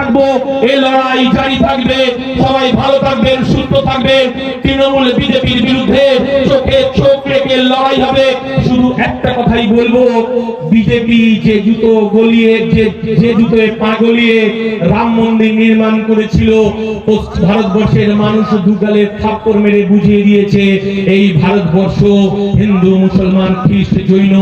থাকব, এই লড়াই জারি থাকবে, সবাই ভালো থাকবেন, সুস্থ থাকবেন। তৃণমূল, বিজেপির বিরুদ্ধে চোখে চোখ রেখে লড়াই হবে। শুধু একটা কথাই বলব, বিজেপি যে জুতো গলিয়ে, যে যে জুতোয় পা গলিয়ে রাম মন্দির নির্মাণ করেছিল ভারতবর্ষের মানুষ দুগালে থাপ্পড় মেরে বুঝিয়ে দিয়েছে, এই ভারতবর্ষ হিন্দু, মুসলমান, খ্রিস্ট, জৈন,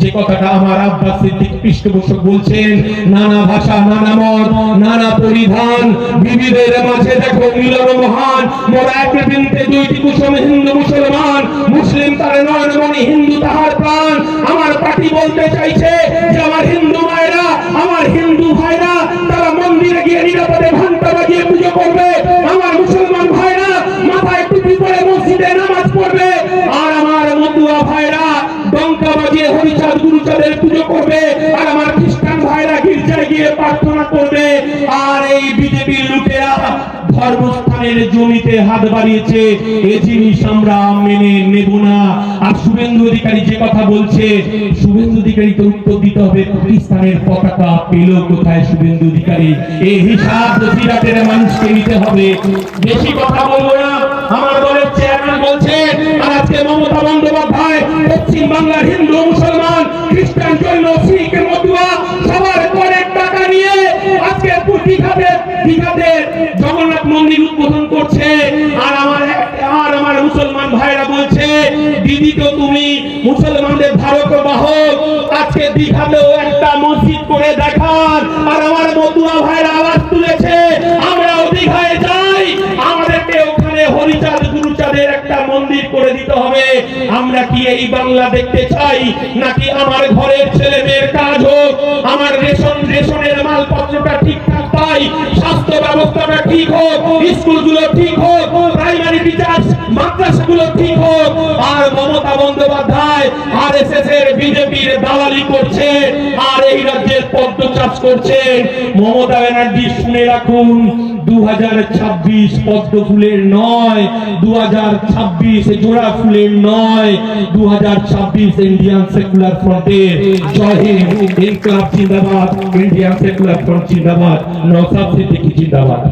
যে কথাটা আমার আব্বাস সিদ্দিক পৃষ্ঠপোষক বলছেন, নানা ভাষা, নানা মত, নানা পরিধান, বিবিধের মাঝে দেখো মিলন মহান, মোরা এক বৃন্তে দুইটি কুসুম হিন্দু, মুসলমান, মুসলিম তার মনি হিন্দু বলতে চাইছে যে আমার হিন্দু মায়েরা, আমার হিন্দু ভাইরা, তারা মন্দিরে গিয়ে নিরাপদে ঘণ্টা বাজিয়ে পুজো করবে। আমার মুসলমান ভাইরা মাথায় টুপি পরে মসজিদে নামাজ পড়বে। আর আমার মতুয়া ভাইরা ডঙ্কা বাজিয়ে হরিচাঁদ গুরুচাঁদের পুজো করবে। আর আমার খ্রিস্টান ভাইরা গির্জায় গিয়ে প্রার্থনা করবে। আর এই বিজেপির লুটেরা ধর্মস্থানের জমিতে হাত বাড়িয়েছে, এ জিনিস আমরা মেনে নেব না। আর শুভেন্দু অধিকারী যে কথা বলছে, শুভেন্দু অধিকারী তো উত্তর দিতে হবে, পাকিস্তানের পতাকা পেল কোথায় শুভেন্দু অধিকারী? এই হিসাব বসিরাটের মানুষকে নিতে হবে। বেশি কথা বলব না, আমার দলের চেয়ারম্যান বলছেন আজকে মমতা বন্দ্যোপাধ্যায় পশ্চিম বাংলার হিন্দু মুসলমান, খ্রিস্টান, জৈন, শিখ, মতুয়া, সবার করের টাকা নিয়ে আজকে দীঘাতে দীঘাতে জগন্নাথ ভাইরা বলছে, দিদি তো তুমি মুসলমানদের ধারক বাহক। আজকে দীঘাতেও একটা মসজিদ করে দেখান। আর আমার মতুয়া ভাইরা আওয়াজ তুলেছে, আমরাও দীঘায় যাই। আমাদেরকে ওখানে হরিচাঁদ গুরুচাঁদের একটা মন্দির করে দিতে হবে। আমরা কি এই বাংলা দেখতে চাই? নাকি আমার ঘরের ছেলে মেয়ের কাজ হোক? আমার রেশন, রেশনের মালপত্রটা ঠিকঠাক পাই? স্বাস্থ্য ব্যবস্থাটা ঠিক হোক? স্কুলগুলো ঠিক হোক? প্রাইমারি টিচার্স আর Mamata Bandyopadhyay R S S এর বিজেপির দালালি করছে, আর এই রাজ্যের পদ্ম চাষ করছে। মমতা ব্যানার্জি শুনে রাখুন দু পদ্ম ফুলের নয় দু জোড়া ফুলের নয় দু ইন্ডিয়ান সেকুলার ফ্রন্টের জয় হিন্দ, ইনকলাব জিন্দাবাদ ইন্ডিয়ান সেকুলার ফ্রন্ট জিন্দাবাদ নৌসাদ সিদ্দিকী জিন্দাবাদ।